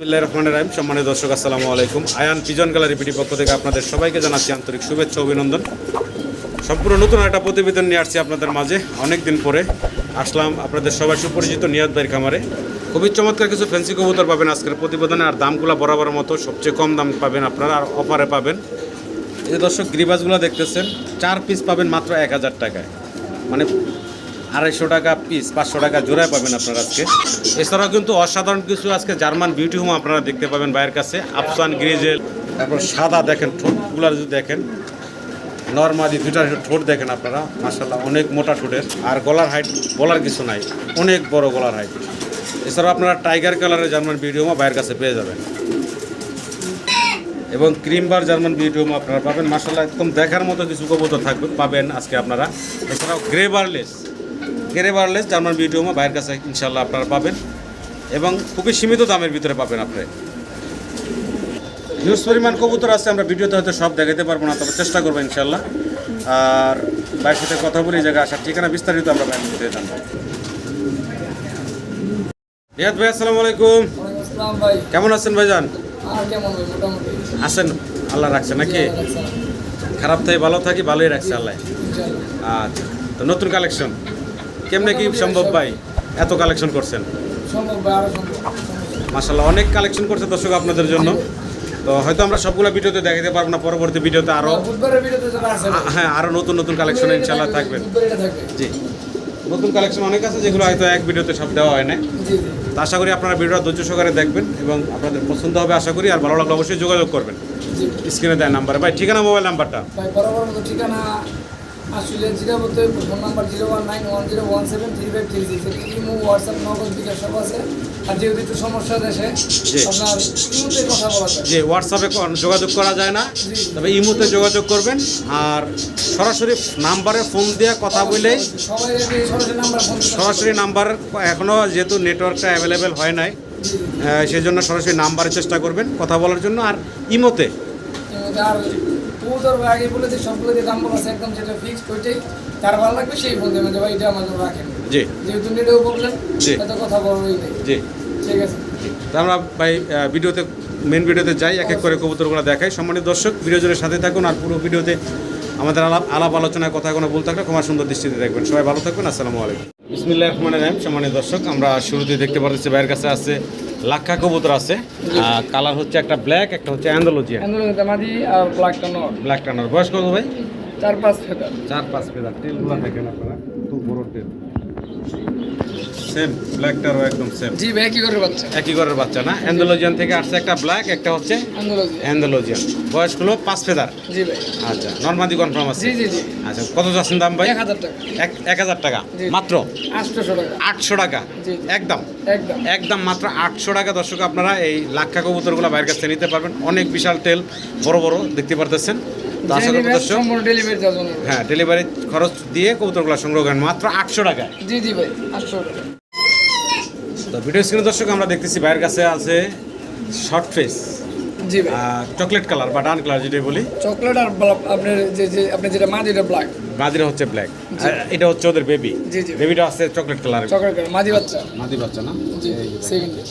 রহমানির রহিম। সম্মানিত দর্শক, আসসালামু আলাইকুম। আয়ান পিজন গ্যালারি পিটি পক্ষ থেকে আপনাদের সবাইকে জানাচ্ছি আন্তরিক শুভেচ্ছা অভিনন্দন। সম্পূর্ণ নতুন একটা প্রতিবেদন নিয়ে আসছি আপনাদের মাঝে। অনেক দিন পরে আসলাম আপনাদের সবাই সুপরিচিত নিয়াদ ভাইয়ের খামারে। খুবই চমৎকার কিছু ফ্যান্সি কবুতর পাবেন আজকের প্রতিবেদনে, আর দামগুলো বরাবর মতো সবচেয়ে কম দাম পাবেন আপনারা, আর অফারে পাবেন। এই দর্শক গ্রিবাসগুলো দেখতেছেন, চার পিস পাবেন মাত্র এক হাজার টাকায়। মানে আড়াইশো টাকা পিস পাঁচশো টাকা জোড়ায় পাবেন আপনারা আজকে। এছাড়াও কিন্তু অসাধারণ কিছু আজকে জার্মান বিউটি হোম আপনারা দেখতে পাবেন বাইরের কাছে, আফসান গ্রিজেল। তারপর সাদা দেখেন ঠোঁটগুলো যদি দেখেন নর্মালি দুইটা ঠোঁট দেখেন আপনারা মাসাল্লাহ অনেক মোটা ঠোঁটের। আর গলার হাইট বলার কিছু নাই, অনেক বড় গলার হাইট এছাড়াও আপনারা টাইগার কালারের জার্মান বিউটি হোমও বাইরের কাছে পেয়ে যাবেন। এবং cream bar German beauty home আপনারা পাবেন। মাসাল্লাহ একদম দেখার মতো কিছু কবুতর থাকবে, পাবেন আজকে আপনারা। এছাড়াও grey barless grey barless German beauty হোমও বাইরের কাছে ইনশাল্লাহ আপনারা পাবেন এবং খুবই সীমিত দামের ভিতরে পাবেন আপনি। হিউজ পরিমাণ কবুতর আছে আমরা ভিডিওতে হয়তো সব দেখাতে পারব না তবে চেষ্টা করব ইনশাল্লাহ আর ভাইয়ের সাথে কথা বলি জায়গা আসার ঠিকানা বিস্তারিত আমরা ভাইয়ের মধ্যে জানব। রিয়াদ ভাই আসসালামু আলাইকুম। কেমন আছেন ভাইজান? আছেন? আল্লাহ রাখছে নাকি? খারাপ থাকি ভালো থাকি ভালোই রাখছে আল্লাহ। আচ্ছা তো নতুন কালেকশন কেমনে কি সম্ভব ভাই? এত কালেকশন করছেন? মাসাল্লাহ অনেক কালেকশন করছে দর্শক আপনাদের জন্য। তো হয়তো আমরা সবগুলো ভিডিওতে দেখাতে পারব না পরবর্তী ভিডিওতে আরও হ্যাঁ আরও নতুন নতুন কালেকশন ইনশাল্লাহ থাকবে। জি। নতুন কালেকশন অনেক আছে যেগুলো হয়তো এক ভিডিওতে সব দেওয়া হয় না তো আশা করি আপনারা ভিডিওটা ধৈর্য সহকারে দেখবেন এবং আপনাদের পছন্দ হবে আশা করি আর ভালো লাগলে অবশ্যই যোগাযোগ করবেন। স্ক্রিনে দেয় নাম্বারে। ভাই ঠিকানা মোবাইল নাম্বারটা ভাই আসলে জিরাবতে phone number zero one nine one zero one seven three five three six imo WhatsApp Nagad bKash সব আছে। আর যেহেতু একটু সমস্যা দেশে আপনার ইমোতে কথা বলা যায়। যে হোয়াটসঅ্যাপে যোগাযোগ করা যায় না। তবে ইমোতে যোগাযোগ করবেন। আর সরাসরি নাম্বারে ফোন দিয়ে কথা বলেই সরাসরি নাম্বার এখনও যেহেতু নেটওয়ার্কটা অ্যাভেলেবেল হয় নাই সেই জন্য সরাসরি নাম্বারে চেষ্টা করবেন কথা বলার জন্য। আর ইমোতে আর কবুতর আগে বলে যে সবগুলো যে দাম বলা আছে একদম যেটা ফিক্সড ওইটাই। তার ভালো লাগবে সেই ফোন দেবেন যে ভাই এটা আমার রাখেন। জি। যেহেতু নেটেও প্রবলেম জি। এত কথা বলবোই নেই। জি। ঠিক আছে। আমরা ভাই ভিডিওতে মেন ভিডিওতে যাই এক এক করে কবুতরগুলো দেখাই। সম্মানিত দর্শক ভিডিও জুড়ে সাথে থাকুন আর পুরো ভিডিওতে আমাদের আলাপ আলাপ আলোচনায় কথা কোনো ভুল থাকলে ক্ষমা সুন্দর দৃষ্টিতে দেখবেন। সবাই ভালো থাকবেন আসসালামু আলাইকুম। বিসমিল্লাহ রহমান রহিম। সম্মানিত দর্শক আমরা শুরুতে দেখতে পাচ্ছি ভাইয়ের কাছে আছে লাক্ষা কবুতর আছে। কালার হচ্ছে একটা ব্ল্যাক একটা হচ্ছে অ্যান্ডোলজিয়া আর ব্ল্যাক টানর ব্ল্যাক টানর বয়স কত ভাই? চার পাঁচ ফেদার। চার পাঁচ ফেদার। টেলগুলো দেখেন আপনারা। খুব বড় টেল সেম ব্ল্যাকটারও একদম সেম জি ভাই কি করে বাচ্চা। একই ঘরের বাচ্চা না? অ্যান্ডোলজিয়ান থেকে আসছে একটা ব্ল্যাক একটা হচ্ছে অ্যান্ডোলজিয়ান বয়স হলো পাঁচ ফেদার। জি ভাই। আচ্ছা নর্মাদি কনফার্ম আছে। জি জি জি। আচ্ছা কত যাচ্ছেন দাম ভাই? এক হাজার টাকা। এক হাজার টাকা। মাত্র? আটশোশো টাকা। আটশো টাকা। একদম? একদম। একদম মাত্র আটশো টাকা। দর্শক আপনারা এই লাক্ষা কবুতরগুলো বাইরের কাছে নিতে পারবেন। অনেক বিশাল তেল বড় বড় দেখতে পারতেছেন। হ্যাঁ ডেলিভারি খরচ দিয়ে কবুতরগুলো সংগ্রহ করেন। মাত্র আটশো টাকায়। জি জি ভাই আটশো টাকা। তো ভিডিও স্ক্রিনে দর্শক আমরা দেখতেছি বাইরের কাছে আছে শর্ট ফেস জি ভাই। চকলেট কালার বা ডান কালার যেটা বলি। চকলেট আর আপনার যে যে আপনি যেটা মাঝি এটা ব্ল্যাক বাদিরা হচ্ছে ব্ল্যাক এটা হচ্ছে ওদের বেবি জি, জি। বেবিটা আছে চকলেট কালার চকলেট কালার মাঝি বাচ্চা। মাদি বাচ্চা না? সেকেন্ডে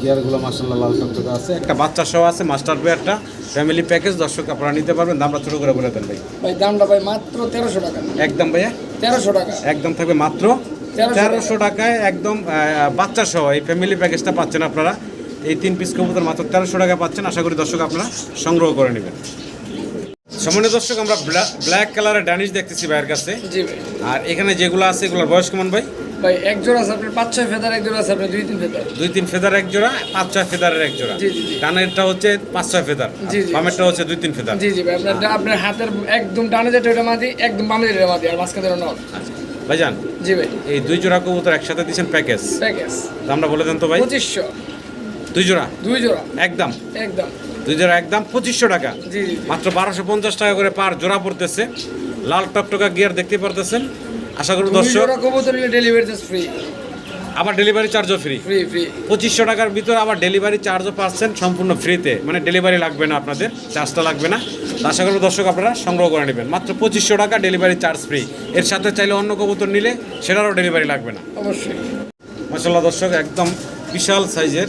গিয়ারগুলো মার্শাল্লাহ লাল টকটকে আছে। একটা বাচ্চা সহ আছে মাস্টার পেয়ারটা ফ্যামিলি প্যাকেজ দর্শক আপনারা নিতে পারবেন। দামটা ছোটো করে বলে দেন ভাই। ভাই দামটা ভাই মাত্র তেরোশো টাকা। একদম ভাইয়া? তেরোশো টাকা। একদম থাকবে মাত্র 1300 তেরোশো টাকায় একদম বাচ্চা সহ এই ফ্যামিলি প্যাকেজটা পাচ্ছেন আপনারা। এই তিন পিস কবুতর মাত্র তেরোশো টাকা পাচ্ছেন। আশা করি দর্শক আপনারা সংগ্রহ করে নেবেন। সামান্য দর্শক আমরা ব্ল্যাক কালারের ড্যানিশ দেখতেছি ভাইয়ের কাছে। আর এখানে যেগুলো আছে এগুলোর বয়স কেমন ভাই? ভাই এক জোড়া আছে আপনার পাঁচ ছয় ফেদার এক জোড়া আছে আপনার দুই তিন ফেদার। দুই তিন ফেদার এক জোড়া পাঁচ ছয় ফেদারের এক জোড়া। হচ্ছে পাঁচ ছয় ফেদার। বামেরটা হচ্ছে দুই তিন ফেদার। জি জি ভাই আপনার আপনার হাতের একদম ডানে যেটা ওটা মাদি একদম বামে যেটা মাদি আর মাঝখানে নট আচ্ছা। ভাইজান জি ভাই। এই দুই জোড়া কবুতর একসাথে দিচ্ছেন প্যাকেজ। প্যাকেজ। দামটা বলে দেন তো ভাই। পঁচিশশো। দুই জোড়া? দুই জোড়া। একদম? একদম। দুই জোড়া একদম পঁচিশশো টাকা। জি মাত্র বারোশো পঞ্চাশ টাকা করে পার জোড়া পড়তেছে। লাল টকটকা গিয়ার দেখতে পারতেছেন। আশা করি দর্শক কবুতর ডেলিভারি ফ্রি আবার ডেলিভারি চার্জও ফ্রি ফ্রি ফ্রি পঁচিশশো টাকার ভিতরে আবার ডেলিভারি চার্জও পাচ্ছেন সম্পূর্ণ ফ্রিতে মানে ডেলিভারি লাগবে না আপনাদের চার্জটা লাগবে না। আশা করি দর্শক আপনারা সংগ্রহ করে নেবেন। মাত্র পঁচিশশো টাকা ডেলিভারি চার্জ ফ্রি এর সাথে চাইলে অন্য কবুতর নিলে সেটারও ডেলিভারি লাগবে না। অবশ্যই। মাসাল্লাহ দর্শক একদম বিশাল সাইজের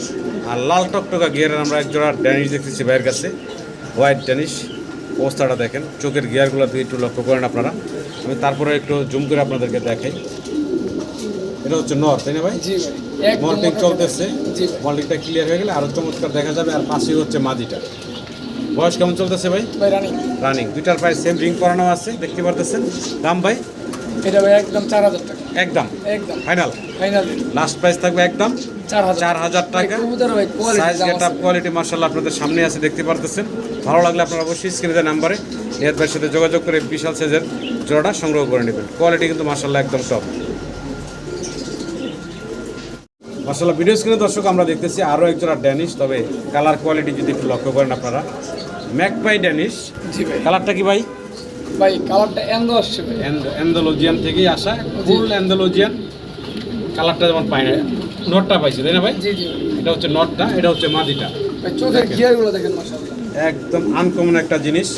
আর লাল টকটকা গিয়ারের আমরা এক জোড়া ড্যানিশ দেখতেছি ভাইয়ের কাছে। হোয়াইট ড্যানিশ অবস্থাটা দেখেন চোখের গিয়ারগুলো দিয়ে একটু লক্ষ্য করেন আপনারা। আমি তারপরে একটু জুম করে আপনাদেরকে দেখাই। এটা হচ্ছে নর তাই না ভাই? মল্টিং চলতেছে। মল্টিংটা ক্লিয়ার হয়ে গেলে আরও চমৎকার দেখা যাবে। আর পাশেই হচ্ছে মাদিটা। বয়স কেমন চলতেছে ভাই? রানিং রানিং দুইটার প্রায় সেম রিং করানো আছে দেখতে পারতেছেন। দাম ভাই? এটা ভাই একদম চার হাজার টাকা। একদম? একদম। ফাইনাল ফাইনাল লাস্ট প্রাইস থাকবে একদম? চার হাজার। চার টাকা। সাইজ গেট আপ কোয়ালিটি মার্শাল্লাহ আপনাদের সামনে আছে দেখতে পারতেছেন। ভালো লাগলে আপনারা অবশ্যই স্ক্রিনে নাম্বারে ভাইয়ের সাথে যোগাযোগ করে বিশাল সাইজের জোড়াটা সংগ্রহ করে নেবেন। কোয়ালিটি কিন্তু মার্শাল্লাহ একদম টপ মার্শাল্লাহ ভিডিও স্ক্রিনে দর্শক আমরা দেখতেছি আরও এক জোড়া ড্যানিশ তবে কালার কোয়ালিটি যদি একটু লক্ষ্য করেন আপনারা ম্যাকপাই ড্যানিশ। জি ভাই। কালারটা কি ভাই? ভাই কালারটা এন্দ আসছে ভাই। অ্যান্ডোলজিয়ান থেকেই আসা। ফুল অ্যান্ডোলজিয়ান কালারটা যেমন পাই না। নটটা পাইছি তাই না ভাই? জি জি এটা হচ্ছে নটটা এটা হচ্ছে মাদিটা। চোখের গিয়ারগুলো দেখেন একদম আনকমন একটা জিনিস।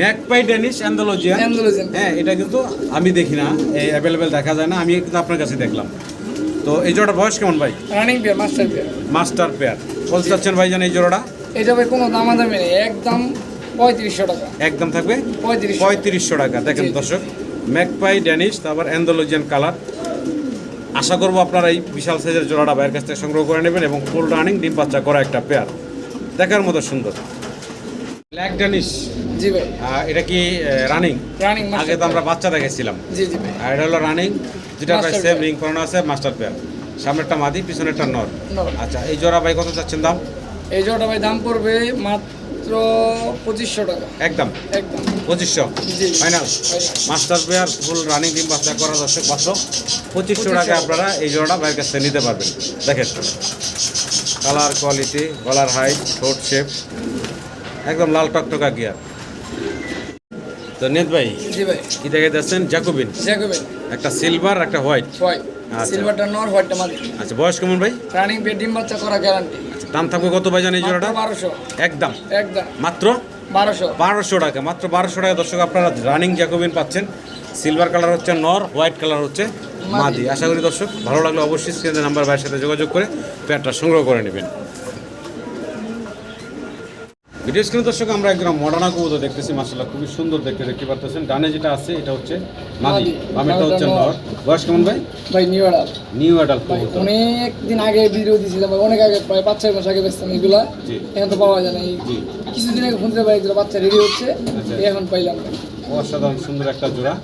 ম্যাকপাই ড্যানিশ অ্যান্ডোলজিয়ান হ্যাঁ এটা কিন্তু আমি দেখি না। এই অ্যাভেলেবেল দেখা যায় না। আমি কিন্তু আপনার কাছে দেখলাম। তো এই জোড়াটা বয়স কেমন ভাই? Running bear master bear master pair বল চাচ্ছেন ভাই জান এই জোড়াটা? এটা ভাই কোনো দামাদামি নেই একদম পঁয়ত্রিশশো টাকা। একদম থাকবে? পঁয়ত্রিশ পঁয়ত্রিশশো টাকা দেখেন। দর্শক ম্যাকপাই ড্যানিশ তারপর অ্যান্ডোলজিয়ান কালার। আশা করব আপনারা এই বিশাল সাইজের জোড়াটা বাইরের কাছ থেকে সংগ্রহ করে নেবেন এবং ফুল রানিং ডিম বাচ্চা করা একটা পেয়ার দেখার মতো সুন্দর। ব্ল্যাক ড্যানিশ জি ভাই। এটা কি রানিং রানিং আগে তো আমরা বাচ্চা দেখেছিলাম জি জি ভাই। আর এটা হলো রানিং যেটা প্রায় সেম রিং করানো আছে মাস্টার পেয়ার সামনেরটা মাদি পিছনেরটা নর। নর। আচ্ছা এই জোড়া ভাই কত চাচ্ছেন দাম? এই জোড়াটা ভাই দাম পড়বে মাত্র পঁচিশশো টাকা। একদম? একদম। পঁচিশশো। Final. Master pair full running ডিম বাচ্চা করা দর্শক মাত্র পঁচিশশো টাকা আপনারা এই জোড়াটা ভাইয়ের কাছ থেকে নিতে পারবেন। দেখেন। কালার কোয়ালিটি গলার হাইট ঠোঁট শেপ একদম লাল টকটকা গিয়ার তো নেত ভাই জি ভাই। কি দেখে যাচ্ছেন জ্যাকোবিন জ্যাকোবেন একটা সিলভার একটা হোয়াইট হোয়াইট। সিলভারটা নর হোয়াইটটা মাদি আচ্ছা বয়স কেমন ভাই? রানিং বিয়ার ডিম বাচ্চা করা গ্যারান্টি দাম থাকবে কত ভাই জানি এই জোড়াটা? বারোশো। একদম। একদম। মাত্র? বারোশো। বারোশো টাকা মাত্র বারোশো টাকা। দর্শক আপনারা রানিং জ্যাকোবিন পাচ্ছেন। সিলভার কালার হচ্ছে নর হোয়াইট কালার হচ্ছে মাদি। আশা করি দর্শক ভালো লাগলে অবশ্যই স্ক্রিনের নাম্বার ভাইয়ের সাথে যোগাযোগ করে প্যাটটা সংগ্রহ করে নেবেন। ভিডিও স্ক্রিনে দর্শক আমরা একজন মডার্না কবুতর দেখতেছি মাসাল্লাহ খুবই সুন্দর দেখতে দেখতে পারতেছেন। ডানে যেটা আছে এটা হচ্ছে মাদি। বামেরটা হচ্ছে নর। বয়স কেমন ভাই? ভাই নিউ আড়াল নিউ অ্যাডাল্ট ভাই কবুতর। অনেক দিন আগে ভিডিও দিয়েছিলাম ভাই অনেক আগে প্রায় পাঁচ ছয় মাস আগে বেচতাম এগুলা। এখন তো পাওয়া যায় না কিছুদিন আগে ফোন করে ভাই এগুলো বাচ্চা রেডি হচ্ছে। আচ্ছা। এখন পাইলাম। অসাধারণ সুন্দর একটা জোড়া।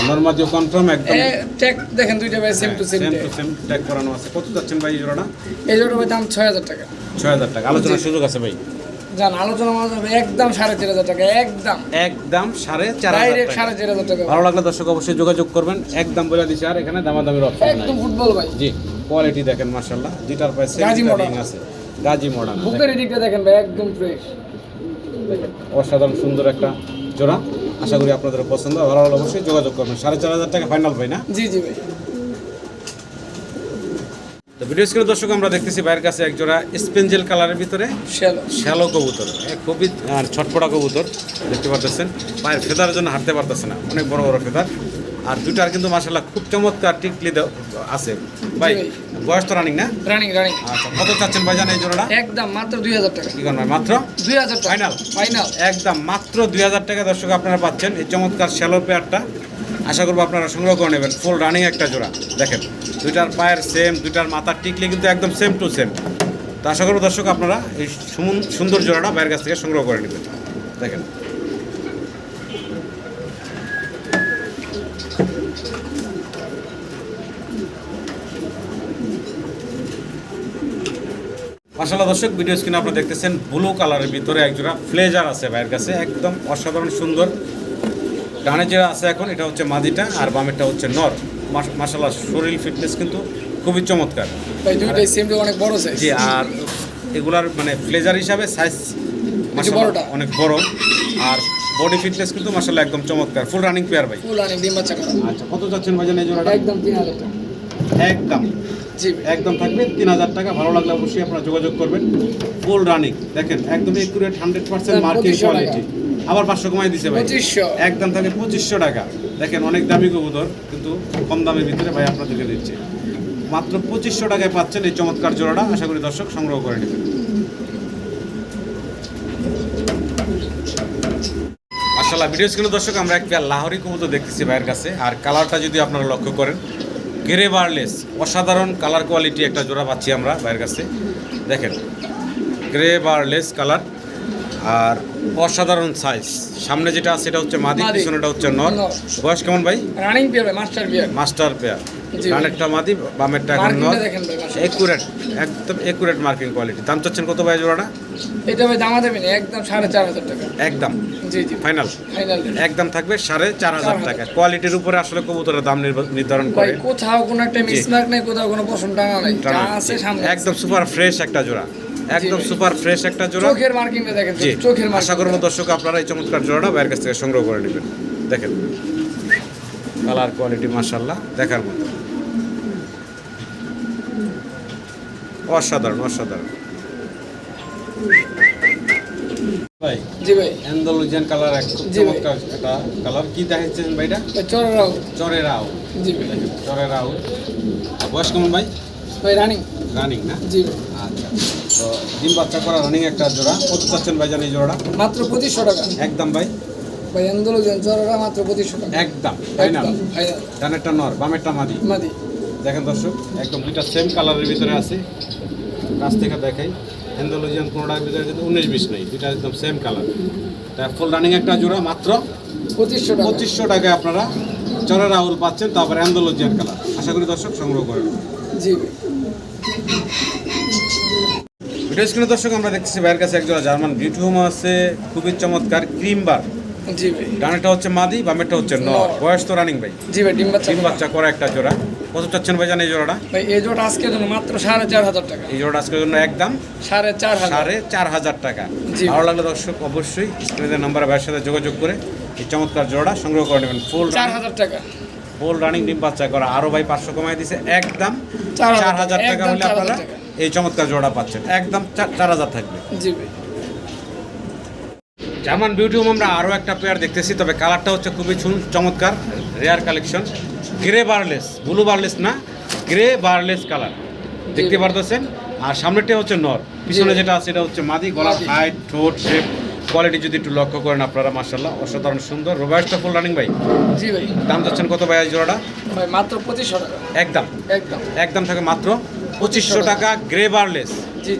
আমার মাঝেও কনফার্ম একদম। ট্যাগ দেখেন দুইটা ভাই same to same same to same tag করানো আছে। কত যাচ্ছেন ভাই এই জোড়াটা? এই জোড়া ভাই দাম ছয় হাজার টাকা। ছয় হাজার টাকা। আলোচনার সুযোগ আছে ভাই। জান আলোচনা মাঝে একদম সাড়ে চার হাজার টাকা একদম। একদম সাড়ে চার ডাইরেক্ট সাড়ে চার হাজার টাকা। ভালো লাগলে দর্শক অবশ্যই যোগাযোগ করবেন। একদম বলে দিচ্ছে আর এখানে দামাদামির অপশন একদম ফুটবল ভাই। জি কোয়ালিটি দেখেন মার্শাল্লাহ যেটার প্রায় গাজী modern। আছে। গাজী মডার্ন বুকের এদিকটা দেখেন ভাই একদম ফ্রেশ অসাধারণ সুন্দর একটা জোড়া। আশা করি আপনাদের পছন্দ। ভালো লাগলে অবশ্যই যোগাযোগ করবেন। সাড়ে চার হাজার টাকা ফাইনাল ভাই না? জি জি ভাই। তো ভিডিও স্ক্রিনে দর্শক আমরা দেখতেছি বাইরের কাছে এক জোড়া স্পেঞ্জেল কালারের ভিতরে শ্যালো। কবুতর খুবই আর ছটপটা কবুতর দেখতে পারতেছেন। পায়ের ফেদার জন্য হাঁটতে পারতেছে না অনেক বড় বড় ফেদার। আর দুটার কিন্তু মাসাল্লাহ খুব চমৎকার টিকলি আছে। ভাই বয়স তো রানিং না? রানিং রানিং আচ্ছা কত চাচ্ছেন ভাইজান এই জোড়াটা? একদম মাত্র দুই হাজার টাকা। কি ভাই মাত্র? দুই হাজার টাকা। Final? ফাইনাল একদম মাত্র দুই হাজার টাকা দর্শক আপনারা পাচ্ছেন এই চমৎকার শ্যালো পেয়ারটা আশা করব আপনারা সংগ্রহ করে নেবেন। ফুল রানিং একটা জোড়া। দেখেন, দুইটার পায়ের সেম দুইটার মাথার টিকলি কিন্তু একদম সেম টু সেম তো আশা করব দর্শক, আপনারা এই সুন্দর জোড়াটা বাইরের কাছ থেকে সংগ্রহ করে নেবেন। দেখেন। মাসাল্লাহ দর্শক ভিডিও স্ক্রিনে আপনারা দেখতেছেন ব্লু কালারের ভিতরে একজোড়া ফ্লেজার আছে ভাইয়ের কাছে। একদম অসাধারণ সুন্দর ডানে যে আছে এখন এটা হচ্ছে মাদিটা আর বামেরটা হচ্ছে নর। মাসাল্লাহ শরীর ফিটনেস কিন্তু খুবই চমৎকার। ভাই অনেক বড় সাইজ জি আর এগুলার মানে ফ্লেজার হিসাবে সাইজ বড়টা। অনেক বড়। আর বডি ফিটনেস কিন্তু মাসাল্লাহ একদম চমৎকার। ফুল রানিং পেয়ার ভাই। ফুল রানিং ডিম বাচ্চা আচ্ছা কত যাচ্ছেন এই জোড়াটা? একদম টাকা। একদম। জি একদম থাকবে তিন হাজার টাকা। ভালো লাগলে অবশ্যই আপনারা যোগাযোগ করবেন। ফুল রানিং দেখেন একদম একুরেট হান্ড্রেড পার্সেন্ট দাম মার্কিং কোয়ালিটি আবার পাঁচশো কমাই দিছে ভাই। পঁচিশশো। একদম থাকে পঁচিশশো টাকা। দেখেন অনেক দামি কবুতর কিন্তু কম দামের ভিতরে ভাই আপনাদেরকে দিচ্ছে। মাত্র পঁচিশশো টাকায় পাচ্ছেন এই চমৎকার জোড়াটা। আশা করি দর্শক সংগ্রহ করে নেবেন। মাসাল্লাহ ভিডিও স্ক্রিনে দর্শক আমরা একটা লাহরি কবুতর দেখতেছি ভাইয়ের কাছে। আর কালারটা যদি আপনারা লক্ষ্য করেন গ্রে বারলেস অসাধারণ কালার কোয়ালিটি একটা জোড়া পাচ্ছি আমরা ভাইয়ের কাছে। দেখেন গ্রে বারলেস কালার আর অসাধারণ সাইজ সামনে যেটা আছে সেটা হচ্ছে মাদি। পিছনেটা হচ্ছে নর। বয়স কেমন ভাই? Running pair master pair master pair জি। ডানেরটা মাদি বামেরটা এখন নর। একুরেট একদম একুরেট মার্কিং কোয়ালিটি দাম চাচ্ছেন কত ভাই জোড়াটা? এটা ভাই দামা দেবেন একদম সাড়ে চার হাজার টাকা। একদম। জি জি। ফাইনাল ফাইনাল একদম থাকবে সাড়ে চার হাজার টাকা। কোয়ালিটির উপরে আসলে কবুতরের দাম নির্ধারণ করে। কোথাও কোনো একটা মিসমার্ক নেই কোথাও কোনো পশম টানা নাই। যা আছে সামনে। একদম সুপার ফ্রেশ একটা জোড়া। একদম সুপার ফ্রেশ একটা জোড়া। চোখের মার্কিংটা দেখেন জি। চোখের আশা করব দর্শক আপনারা এই চমৎকার জোড়াটা বাইরের কাছ থেকে সংগ্রহ করে নেবেন। দেখেন। কালার কোয়ালিটি মার্শাল্লাহ দেখার মতো। অসাধারণ অসাধারণ। ভাই জি ভাই। অ্যান্ডালুজিয়ান কালার এক খুব চমৎকার একটা কালার। কি দেখাচ্ছেন ভাইটা? জি বয়স কেমন ভাই? ভাই রানিং রানিং না? জি। আচ্ছা। তো ডিম বাচ্চা করা রানিং একটা জোড়া। কত চাচ্ছেন ভাই জানি জোড়াটা? মাত্র পঁচিশশো টাকা। একদম ভাই? ভাই আন্দোলন চড়ারা মাত্র পঁচিশশো টাকা। একদম ফাইনাল ডানেরটা নর বামেরটা মাদি। মাদি। দেখেন দর্শক একদম দুইটা সেম কালারের ভিতরে আছে। কাছ থেকে দেখাই। অ্যান্ডোলজিয়ান কোনোটার ভিতরে কিন্তু উনিশ বিশ নেই দুইটা একদম সেম কালার তা ফুল রানিং একটা জোড়া মাত্র পঁচিশশো পঁচিশশো টাকায় আপনারা চরের রাহুল পাচ্ছেন তারপরে অ্যান্ডোলজিয়ান কালার আশা করি দর্শক সংগ্রহ করেন জি। ভিডিও স্ক্রিনে দর্শক আমরা দেখতেছি ভাইয়ের কাছে একজোড়া জার্মান আছে। খুবই চমৎকার ক্রিম বার জি ভাই। হচ্ছে মাদি বামেরটা হচ্ছে নর। নর। বয়স তো রানিং ভাই। জি ভাই ডিম বাচ্চা তিন বাচ্চা করা একটা জোড়া। কত চাচ্ছেন ভাই জানেন এই জোড়াটা? ভাই এই জোটা আজকের জন্য মাত্র সাড়ে চার হাজার টাকা। এই জোড়াটা আজকের জন্য একদম সাড়ে চার সাড়ে চার হাজার টাকা। জি। ভালো লাগলে দর্শক অবশ্যই স্ক্রিনের নাম্বারে ভাইয়ের সাথে যোগাযোগ করে এই চমৎকার জোড়া সংগ্রহ করে নেবেন। ফুল চার হাজার টাকা। ফুল রানিং ডিম বাচ্চা করা। আরও ভাই পাঁচশো কমাই দিছে। একদম চার হাজার টাকা, হলে আপনারা এই চমৎকার জোড়া পাচ্ছেন। একদম চার- হাজার থাকবে। জি ভাই। জার্মান বিউটি হোম আমরা আরও একটা পেয়ার দেখতেছি তবে কালারটা হচ্ছে খুবই চমৎকার rare collection grey barless blue barless না গ্রে বারলেস কালার দেখতে পারতেছেন? আর সামনেটা হচ্ছে নর। পিছনে যেটা আছে এটা হচ্ছে মাদি গলার হাইট ঠোঁট শেপ কোয়ালিটি যদি একটু লক্ষ্য করেন আপনারা মার্শাল্লাহ অসাধারণ সুন্দর রোবায়াসটা ফুল রানিং ভাই। জি ভাই। দাম যাচ্ছেন কত ভাই জোড়াটা? ভাই মাত্র পঁচিশশো টাকা। একদম। একদম। একদম থাকে মাত্র পঁচিশশো টাকা গ্রে বারলেস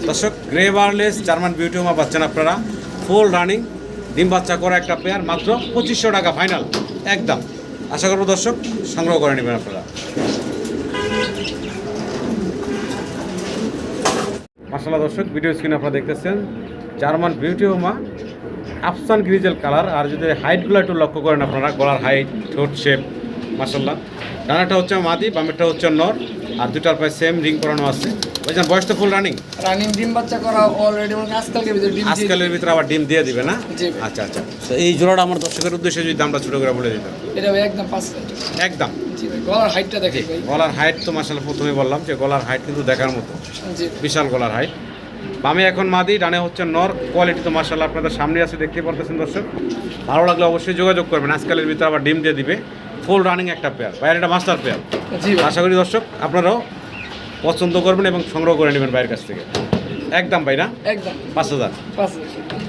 দর্শক গ্রে বারলেস জার্মান বিউটি হোমা পাচ্ছেন আপনারা। ফুল রানিং ডিম বাচ্চা করা একটা পেয়ার মাত্র পঁচিশশো টাকা ফাইনাল একদম। আশা করব দর্শক সংগ্রহ করে নেবেন আপনারা। মাসাল্লাহ দর্শক ভিডিও স্ক্রিনে আপনারা দেখতেছেন জার্মান বিউটি হোমা আফসান গ্রিজেল কালার আর যদি হাইটগুলো একটু লক্ষ্য করেন আপনারা গলার হাইট ঠোঁট শেপ মাসাল্লাহ ডানাটা হচ্ছে মাদি বামেরটা হচ্ছে নর আর দুটার পায়ে সেম রিং করানো আছে। বুঝলেন বয়স তো ফুল রানিং রানিং ডিম বাচ্চা করা অলরেডি মানে আজকালকে ভিতরে ডিম আজকালের ভিতরে আবার ডিম দিয়ে দিবে না? আচ্ছা আচ্ছা। তো এই জোড়াটা আমার দর্শকের উদ্দেশ্যে যদি দামটা ছোট করে বলে দিতাম এটা একদম পাঁচ একদম। গলার হাইটটা দেখে গলার হাইট তো মাসাল প্রথমে বললাম যে গলার হাইট কিন্তু দেখার মতো। বিশাল গলার হাইট বামে এখন মাদি ডানে হচ্ছে নর। কোয়ালিটি তো মার্শাল আপনাদের সামনে আছে দেখতে পারতেছেন দর্শক। ভালো লাগলে অবশ্যই যোগাযোগ করবেন। আজকালের ভিতরে আবার ডিম দিয়ে দিবে। ফুল রানিং একটা পেয়ার বাইরে একটা মাস্টার পেয়ার আশা করি দর্শক আপনারাও পছন্দ করবেন এবং সংগ্রহ করে নেবেন বাইরের কাছ থেকে। একদম ভাই না? একদম। পাঁচ হাজার পাঁচ হাজার টাকা।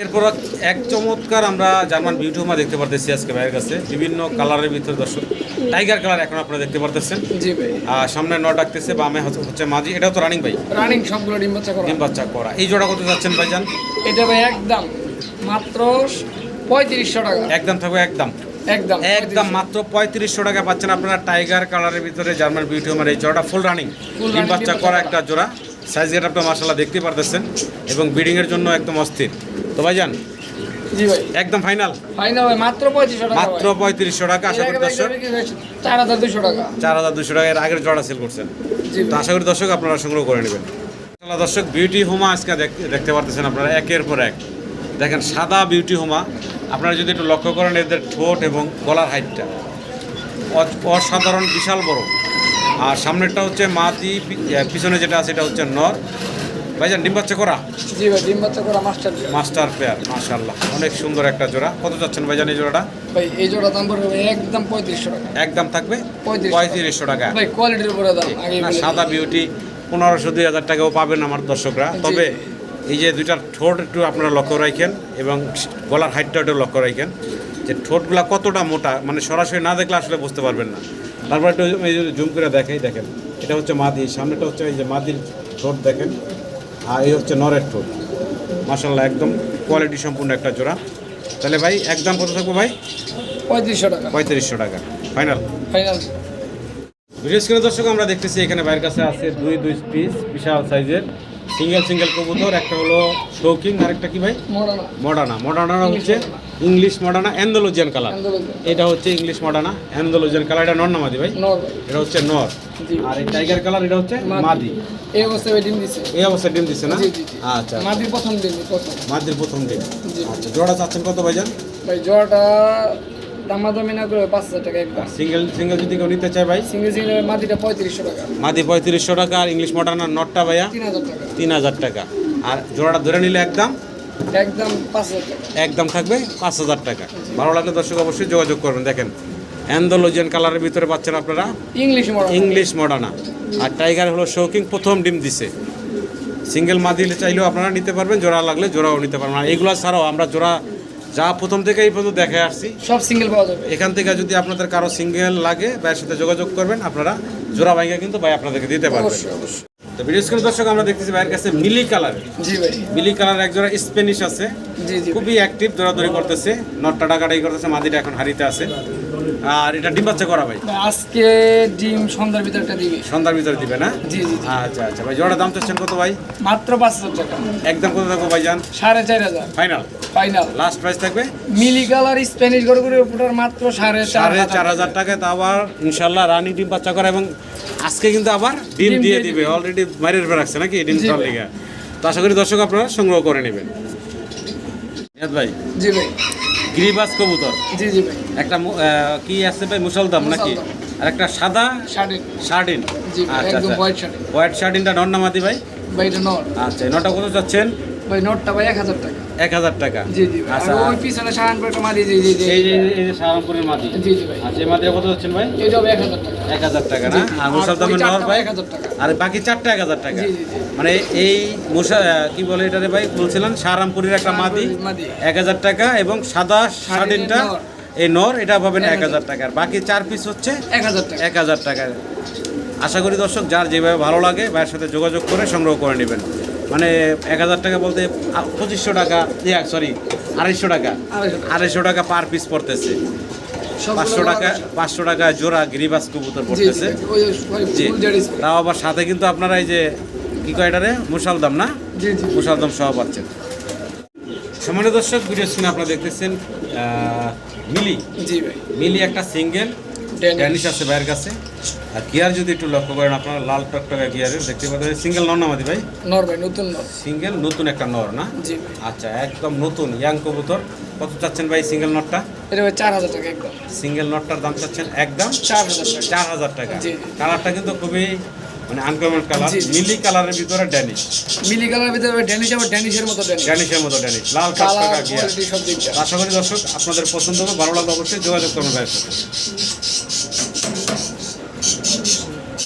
এরপর এক চমৎকার আমরা জার্মান বিউটি হোমা দেখতে পারতেছি আজকে ভাইয়ের কাছে। বিভিন্ন কালারের ভিতরে দর্শক টাইগার কালার এখন আপনারা দেখতে পারতেছেন। জি ভাই। আর সামনে ন ডাকতেছে বামে হচ্ছে- মাঝি। এটাও তো রানিং ভাই? রানিং সবগুলো ডিম বাচ্চা করা। ডিম বাচ্চা করা। এই জোড়া কত যাচ্ছেন ভাইজান? এটা ভাই একদম মাত্র পঁয়ত্রিশশো টাকা। একদম থাকবে একদম। একদম একদম মাত্র পঁয়ত্রিশশো টাকা পাচ্ছেন আপনারা টাইগার কালারের ভিতরে জার্মান বিউটি হোমার এই জোড়াটা ফুল রানিং ডিম বাচ্চা করা। একটা জোড়া। সাইজ গেট আপনার মাসাল্লাহ দেখতে পারতেছেন এবং ব্রিডিংয়ের জন্য একদম অস্থির। তো জি ভাই। একদম ফাইনাল ফাইনাল মাত্র পঁয়ত্রিশশো টাকা মাত্র ভাই। পঁয়ত্রিশশো টাকা আশা করি দর্শক চার হাজার দুশো টাকা। এর আগের জোড়া সেল করছেন। তো আশা করি দর্শক আপনারা সংগ্রহ করে নেবেন। দর্শক বিউটি হোমা আজকে দেখ- দেখতে পারতেছেন আপনারা একের পর এক। দেখেন সাদা বিউটি হোমা আপনারা যদি একটু লক্ষ্য করেন এদের ঠোঁট এবং গলার হাইটটা অসাধারণ বিশাল বড়। আর সামনেরটা হচ্ছে মাদি পিছনে যেটা আছে এটা হচ্ছে নর। ভাইজান ডিম বাচ্চা করা? জি ভাই ডিম বাচ্চা করা মাস্টার মাস্টার পেয়ার মাশাল্লাহ অনেক সুন্দর একটা জোড়া। কত যাচ্ছেন ভাইজান এই জোড়াটা? ভাই এই জোড়া দাম পড়বে একদম পঁয়ত্রিশশো টাকা। একদম থাকবে? 35 পঁয়ত্রিশশো টাকা। ভাই কোয়ালিটির উপরে দাম আগে না, সাদা বিউটি পনেরোশো দুই হাজার টাকাও পাবেন আমার দর্শকরা। তবে এই যে দুইটার ঠোঁট একটু আপনারা লক্ষ্য রাখেন এবং গলার হাইটটা একটু লক্ষ্য রাখেন। যে ঠোঁটগুলা কতটা মোটা মানে সরাসরি না দেখলে আসলে বুঝতে পারবেন না। তারপর একটু জুম করে দেখাই দেখেন। এটা হচ্ছে মাদি সামনেটা হচ্ছে এই যে মাদির ঠোঁট দেখেন। আর এই হচ্ছে নরের ঠোঁট। মাসাল্লাহ একদম কোয়ালিটি সম্পূর্ণ একটা জোড়া। তাহলে ভাই একদম কত থাকব ভাই? পঁয়ত্রিশশো টাকা। পঁয়ত্রিশশো টাকা। ফাইনাল ফাইনাল বিশেষ স্ক্রিনে দর্শক আমরা দেখতেছি এখানে বাইরের কাছে আছে দুই দুই পিস বিশাল সাইজের সিঙ্গেল সিঙ্গেল কবুতর একটা হলো শৌকিং আর একটা কি ভাই? মডানা। মডানা। হচ্ছে ইংলিশ মডানা অ্যান্ডোলজিয়ান কালার। এটা হচ্ছে ইংলিশ মডানা অ্যান্ডোলজিয়ান কালার। এটা নর নামাদি ভাই? ভাই এটা হচ্ছে নর। আর এই টাইগার কালার এটা হচ্ছে মাদি। মাদি। এই অবস্থায় ডিম দিচ্ছে এই অবস্থায় ডিম দিচ্ছে না। আচ্ছা। মাদির প্রথম ডিম প্রথম। মাদির প্রথম ডিম। আচ্ছা জোড়া চাচ্ছেন কত ভাইজান? ভাই জোড়াটা দামাদামি না করে পাঁচ হাজার টাকা একদম সিঙ্গেল সিঙ্গেল যদি কেউ নিতে চায় ভাই? সিঙ্গেল সিঙ্গেল পঁয়ত্রিশশো টাকা। মাদি পঁয়ত্রিশশো টাকা আর ইংলিশ মডার্না নটটা ভাইয়া? তিন হাজার টাকা। তিন হাজার টাকা। আর জোড়াটা ধরে নিলে একদম? একদম পাঁচ হাজার টাকা। একদম থাকবে পাঁচ হাজার টাকা। ভালো লাগলে দর্শক অবশ্যই যোগাযোগ করবেন দেখেন। অ্যান্ডোলজিয়ান কালারের ভিতরে পাচ্ছেন আপনারা? ইংলিশ ইংলিশ মডার্না আর টাইগার হলো শৌকিং প্রথম ডিম দিছে। সিঙ্গেল মাদি চাইলেও আপনারা নিতে পারবেন জোড়া লাগলে জোড়াও নিতে পারবেন। আর এইগুলো ছাড়াও আমরা জোড়া যা প্রথম থেকে এই পর্যন্ত দেখে আসছি। সব সিঙ্গেল পাওয়া যাবে। এখান থেকে যদি আপনাদের কারও সিঙ্গেল লাগে ভাইয়ের সাথে যোগাযোগ করবেন আপনারা জোড়া ভাইকে কিন্তু ভাই আপনাদেরকে দিতে পারবেন। তো ভিডিও স্ক্রিন দর্শক আমরা দেখতেছি ভাইয়ের কাছে মিলি কালার জি ভাই। মিলি কালার এক জোড়া স্প্যানিশ আছে। জি জি। খুবই অ্যাক্টিভ দৌড়াদৌড়ি করতেছে নটটা ডাকাডাকি করতেছে মাদিটা এখন হারিতে আছে। আর এটা ডিম বাচ্চা করা ভাই? আজকে ডিম সন্ধ্যার ভিতরটা দিবে। সন্ধ্যার ভিতরে দিবে না? জি জি। আচ্ছা আচ্ছা। ভাই জোড়া দাম চাচ্ছেন কত ভাই? মাত্র পাঁচ হাজার টাকা। একদম কত থাকব ভাই যান সাড়ে চার হাজার। ফাইনাল ফাইনাল লাস্ট প্রাইস থাকবে? মিলি কালার স্প্যানিশ গরুগুলির উপর মাত্র সাড়ে সাড়ে চার হাজার টাকায় তো আবার ইনশাল্লাহ রানি ডিম বাচ্চা করা এবং আজকে কিন্তু আবার ডিম দিয়ে দিবে। অলরেডি মারিয়ে রাখছে নাকি? ডিম খাওয়ার লেগে। তো আশা করি দর্শক আপনারা সংগ্রহ করে নেবেন। ভাই। জি ভাই। গিরিবাজ কবুতর। জি জি ভাই। একটা কি আছে ভাই? মুসলদাম নাকি? আর একটা সাদা শার্ডিন। আচ্ছা একদম আচ্ছা। হোয়াইট শার্ডিনটা হোয়াইট শার্টিনটা নন নামাতি ভাই? ভাই এটা নর। আচ্ছা নটা কত চাচ্ছেন? ভাই নোটটা ভাই এক হাজার টাকা এক হাজার টাকা জি জি আচ্ছা ওই পিছনে সারানপুর একটা মাদি জি জি এই যে এই যে সাহারানপুরের মাটি জি জি ভাই আচ্ছা মাটিটা কত যাচ্ছেন ভাই এটা হবে এক হাজার টাকা এক হাজার টাকা না। আর ওই ভাই এক হাজার টাকা। আর বাকি চারটা এক হাজার টাকা। মানে এই মুসা কি বলে এটারে ভাই বলছিলেন সাহারামপুরের একটা মাদি সাহারানপুরের এক হাজার টাকা এবং সাদা নর। এই নর এটা পাবেন এক হাজার টাকা আর বাকি চার পিস হচ্ছে এক হাজার টাকা এক হাজার টাকা আশা করি দর্শক যার যেভাবে ভালো লাগে ভাইয়ের সাথে যোগাযোগ করে সংগ্রহ করে নেবেন মানে এক হাজার টাকা বলতে পঁচিশশো টাকা সরি আড়াইশো টাকা। আড়াইশো টাকা। পার পিস পড়তেছে। পাঁচশো টাকা পাঁচশো টাকা জোড়া গিরিবাস কবুতর পড়তেছে। জি। তাও আবার সাথে কিন্তু আপনারা এই যে কি কয় এটারে? মুসালদাম না? মুসালদাম সহ পাচ্ছেন। সামান্য দর্শক ভিডিও স্ক্রিনে আপনারা দেখতেছেন মিলি। জি ভাই। মিলি একটা সিঙ্গেল ড্যানিশ। আছে ভাইয়ের কাছে। আর গিয়ার যদি একটু লক্ষ্য করেন আপনারা লাল টকটকা গিয়ারের দেখতে পাবেন সিঙ্গেল নর নামাদি ভাই? নর ভাই নতুন নর। সিঙ্গেল নতুন একটা নর না? জি আচ্ছা একদম নতুন ইয়াং কবুতর। কত চাচ্ছেন ভাই সিঙ্গেল নটটা এটা ভাই চার হাজার টাকা একদম। সিঙ্গেল নটটার দাম চাচ্ছেন একদম চার হাজার টাকা। চার হাজার টাকা। জি। কালারটা কিন্তু খুবই মানে আনকমন কালার। মিলি কালারের ভিতরে ড্যানিশ মিলি কালারের ভিতরে ড্যানিশ আবার ড্যানিশের মতো ড্যানিশ ড্যানিশের মতো ড্যানিশ লাল কালার গিয়ার আশা করি দর্শক আপনাদের পছন্দ হবে ভালো লাগলে অবশ্যই যোগাযোগ করবেন ভাইয়ের সাথে।